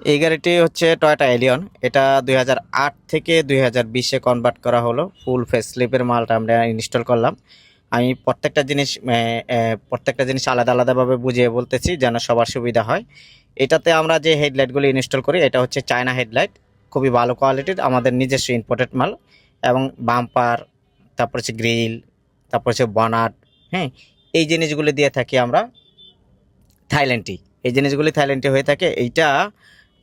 এই গাড়িটি হচ্ছে টয়োটা এলিয়ন এটা দুই হাজার আট থেকে দুই হাজার বিশে কনভার্ট করা হলো। ফুল ফেস স্লিপের মালটা আমরা ইনস্টল করলাম। আমি প্রত্যেকটা জিনিস প্রত্যেকটা জিনিস আলাদা আলাদাভাবে বুঝিয়ে বলতেছি যেন সবার সুবিধা হয়। এটাতে আমরা যে হেডলাইটগুলি ইনস্টল করি, এটা হচ্ছে চায়না হেডলাইট। খুবই ভালো কোয়ালিটির আমাদের নিজস্ব ইম্পোর্টেড মাল। এবং বাম্পার তারপর হচ্ছে গ্রিল তারপর হচ্ছে বনাট হ্যাঁ এই জিনিসগুলি দিয়ে থাকি আমরা থাইল্যান্ডটি এই জিনিসগুলি থাইল্যান্ডে হয়ে থাকে। এইটা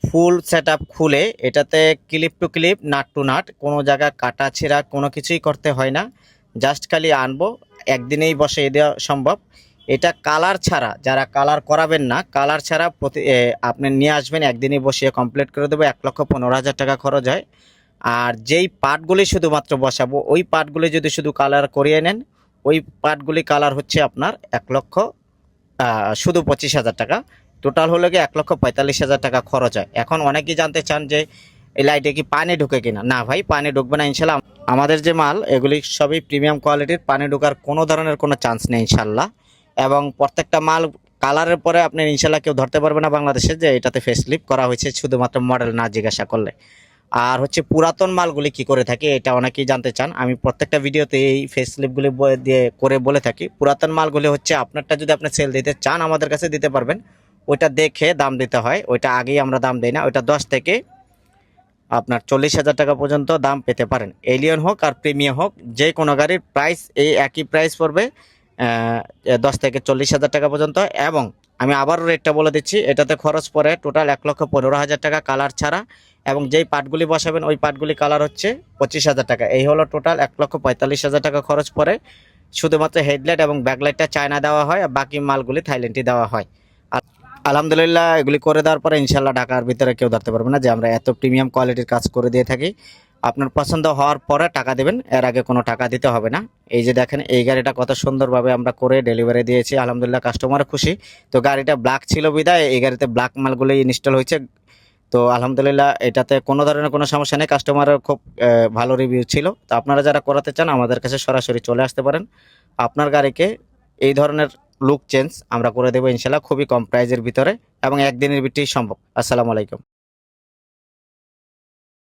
ফুল সেট খুলে এটাতে clip to clip, nut to nut, কোনো জায়গায় কাটা ছেঁড়া কোনো কিছুই করতে হয় না। জাস্ট খালি আনব, একদিনেই বসে দেওয়া সম্ভব। এটা কালার ছাড়া, যারা কালার করাবেন না, কালার ছাড়া প্রতি আপনি নিয়ে আসবেন একদিনই বসিয়ে কমপ্লিট করে দেবো, এক লক্ষ পনেরো হাজার টাকা খরচ হয়। আর যেই পার্টগুলি শুধুমাত্র বসাবো, ওই পার্টগুলি যদি শুধু কালার করিয়ে নেন, ওই পার্টগুলি কালার হচ্ছে আপনার এক লক্ষ শুধু পঁচিশ হাজার টাকা। টোটাল হলো কি এক লক্ষ পঁয়তাল্লিশ হাজার টাকা খরচ হয়। এখন অনেকেই জানতে চান যে, এই লাইটে কি পানি ঢুকে কিনা? না ভাই, পানি ঢুকবে না ইনশাল্লাহ। আমাদের যে মাল, এগুলি সবই প্রিমিয়াম কোয়ালিটির পানি ঢোকার কোনো ধরনের কোনো চান্স নেই ইনশাল্লাহ। এবং প্রত্যেকটা মাল কালারের পরে আপনি ইনশাল্লাহ কেউ ধরতে পারবে না বাংলাদেশে যে, এটাতে ফেসলিপ করা হয়েছে শুধুমাত্র মডেল না জিজ্ঞাসা করলে। আর হচ্ছে পুরাতন মালগুলি কি করে থাকে, এটা অনেকেই জানতে চান। আমি প্রত্যেকটা ভিডিওতে এই ফেসলিপগুলি দিয়ে করে বলে থাকি। পুরাতন মালগুলি হচ্ছে আপনারটা যদি আপনি সেল দিতে চান, আমাদের কাছে দিতে পারবেন। ওইটা দেখে দাম দিতে হয়। ওইটা আগেই আমরা দাম দিই না। ওইটা দশ থেকে আপনার চল্লিশ হাজার টাকা পর্যন্ত দাম পেতে পারেন। এলিয়ন হোক আর প্রিমিয়াম হোক, যে কোনো গাড়ির প্রাইস এই একই প্রাইস পড়বে দশ থেকে চল্লিশ হাজার টাকা পর্যন্ত। এবং আমি আবারও রেটটা বলে দিচ্ছি, এটাতে খরচ পড়ে টোটাল এক লক্ষ পনেরো হাজার টাকা কালার ছাড়া। এবং যেই পার্টগুলি বসাবেন, ওই পার্টগুলি কালার হচ্ছে পঁচিশ হাজার টাকা। এই হলো টোটাল এক লক্ষ পঁয়তাল্লিশ হাজার টাকা খরচ পড়ে। শুধুমাত্র হেডলাইট এবং ব্যাকলাইটটা চায়না দেওয়া হয়, আর বাকি মালগুলি থাইল্যান্ডই দেওয়া হয়। আলহামদুলিল্লাহ, এগুলি করে দেওয়ার পরে ইনশাল্লাহ ঢাকার ভিতরে কেউ ধরতে পারবে না যে আমরা এত প্রিমিয়াম কোয়ালিটির কাজ করে দিয়ে থাকি। আপনার পছন্দ হওয়ার পরে টাকা দেবেন, এর আগে কোনো টাকা দিতে হবে না। এই যে দেখেন, এই গাড়িটা কত সুন্দরভাবে আমরা করে ডেলিভারি দিয়েছি, আলহামদুলিল্লাহ কাস্টমার খুশি। তো গাড়িটা ব্ল্যাক ছিল বিদায়, এই গাড়িতে ব্ল্যাক মালগুলি ইনস্টল হয়েছে। তো আলহামদুলিল্লাহ, এটাতে কোনো ধরনের কোনো সমস্যা নেই কাস্টমারের খুব ভালো রিভিউ ছিল। তো আপনারা যারা করাতে চান, আমাদের কাছে সরাসরি চলে আসতে পারেন। আপনার গাড়িকে এই ধরনের লুক চেঞ্জ আমরা করে দেবো ইনশাল্লাহ খুবই কম প্রাইজের ভিতরে এবং একদিনের ভিতরেই সম্ভব। আসসালামু আলাইকুম।